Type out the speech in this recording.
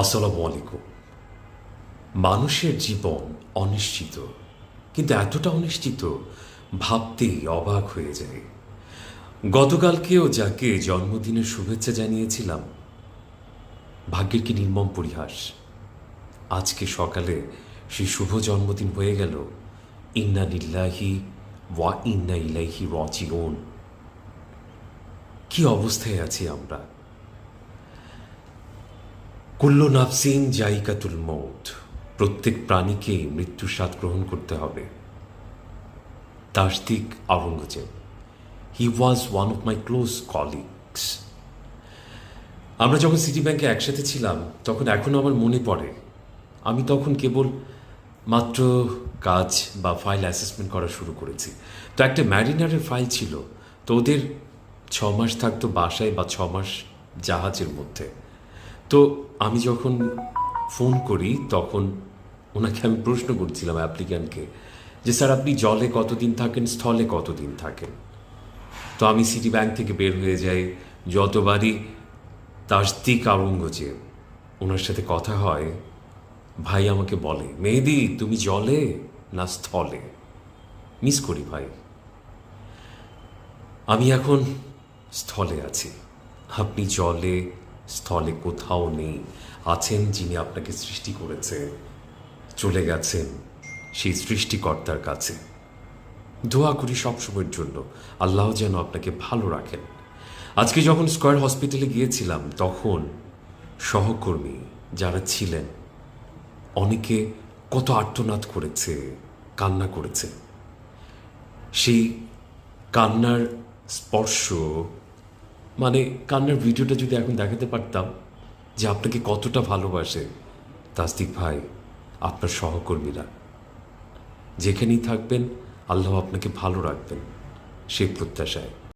আসসালামু আলাইকুম। মানুষের জীবন অনিশ্চিত, কিন্তু এতটা অনিশ্চিত ভাবতেই অবাক হয়ে যায়। গতকালকেও যাকে জন্মদিনের শুভেচ্ছা জানিয়েছিলাম, ভাগ্যের কি নির্মম পরিহাস। আজকে সকালে সেই শুভ জন্মদিন হয়ে গেল। ইন্না নিল্লাহি ওয়া ইন্না ইলাইহি রজিউন। কি অবস্থায় আছি আমরা? কুল্লু নাফসিন জাইকাতুল মৌত। প্রত্যেক প্রাণীকে মৃত্যুর স্বাদ গ্রহণ করতে হবে। Tasdiq Aurangzeb. He was one of my close colleagues আমরা যখন সিটি ব্যাংকে একসাথে ছিলাম, তখন এখনও আমার মনে পড়ে। আমি তখন কেবল মাত্র কাজ বা ফাইল অ্যাসেসমেন্ট করা শুরু করেছি। তো একটা ম্যারিনারের ফাইল ছিল। তো ওদের ছ মাস থাকতো বাসায় বা ছ মাস জাহাজের মধ্যে। তো আমি যখন ফোন করি, তখন ওনাকে আমি প্রশ্ন করছিলাম অ্যাপ্লিক্যান্টকে যে, স্যার, আপনি জলে কতদিন থাকেন? স্থলে কতদিন থাকেন? তো আমি সিটি ব্যাংক থেকে বের হয়ে যাই। যতবারই তাসদিক আওরঙ্গজেব ওনার সাথে কথা হয়, ভাই আমাকে বলে, মেহেদি, তুমি জলে না স্থলে? মিস করি ভাই। আমি এখন স্থলে আছি। আপনি জলে স্থলে কোথাও নেই। আছেন যিনি আপনাকে সৃষ্টি করেছে চলে গেছেন সেই সৃষ্টিকর্তার কাছে। দোয়া করি সবসময়ের জন্য, আল্লাহ যেন আপনাকে ভালো রাখেন। আজকে যখন স্কয়ার হসপিটালে গিয়েছিলাম, তখন সহকর্মী যারা ছিলেন, অনেকে কত আর্তনাদ করেছে, কান্না করেছে। সেই কান্নার স্পর্শ মানে কান্নার ভিডিওটা যদি এখন দেখাতে পারতাম যে আপনাকে কতটা ভালোবাসে তাস্তিক ভাই, আপনার সহকর্মীরা। যেখানেই থাকবেন, আল্লাহ আপনাকে ভালো রাখবেন, সেই প্রত্যাশায়।